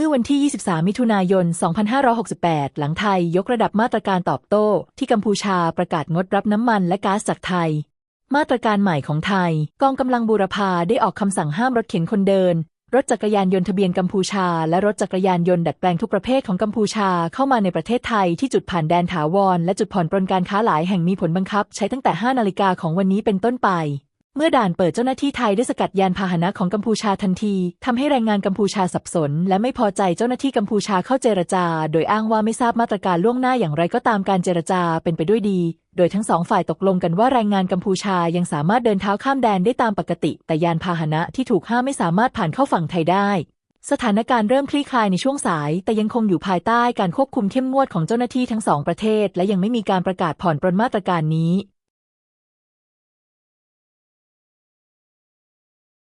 มื่อวันที่ 23 มิถุนายน 2568 หลังไทยยกระดับมาตรการตอบโต้ ที่กัมพูชาประกาศงดรับน้ำมันและก๊าซจากไทย มาตรการใหม่ของไทย กองกำลังบูรพาได้ออกคำสั่งห้ามรถเข็นคนเดิน รถจักรยานยนต์ทะเบียนกัมพูชา และรถจักรยานยนต์ดัดแปลงทุกประเภทของกัมพูชาเข้ามาในประเทศไทยที่จุดผ่านแดนถาวรและจุดผ่อนปรนการค้าหลายแห่งมีผลบังคับ ใช้ตั้งแต่ 5 นาฬิกาของวันนี้เป็นต้นไป เมื่อด่านเปิดเจ้าหน้าที่ไทยได้สกัดยานพาหนะของกัมพูชาทันทีทำให้แรงงานกัมพูชาสับสน และไม่พอใจเจ้าหน้าที่กัมพูชาเข้าเจรจา โดยอ้างว่าไม่ทราบมาตรการล่วงหน้าอย่างไรก็ตามการเจรจาเป็นไปด้วยดี โดยทั้งสองฝ่ายตกลงกันว่าแรงงานกัมพูชายังสามารถเดินเท้าข้ามแดนได้ตามปกติ แต่ยานพาหนะที่ถูกห้ามไม่สามารถผ่านเข้าฝั่งไทยได้ สถานการณ์เริ่มคลี่คลายในช่วงสาย แต่ยังคงอยู่ภายใต้การควบคุมเข้มงวดของเจ้าหน้าที่ทั้งสองประเทศ และยังไม่มีการประกาศผ่อนปรนมาตรการนี้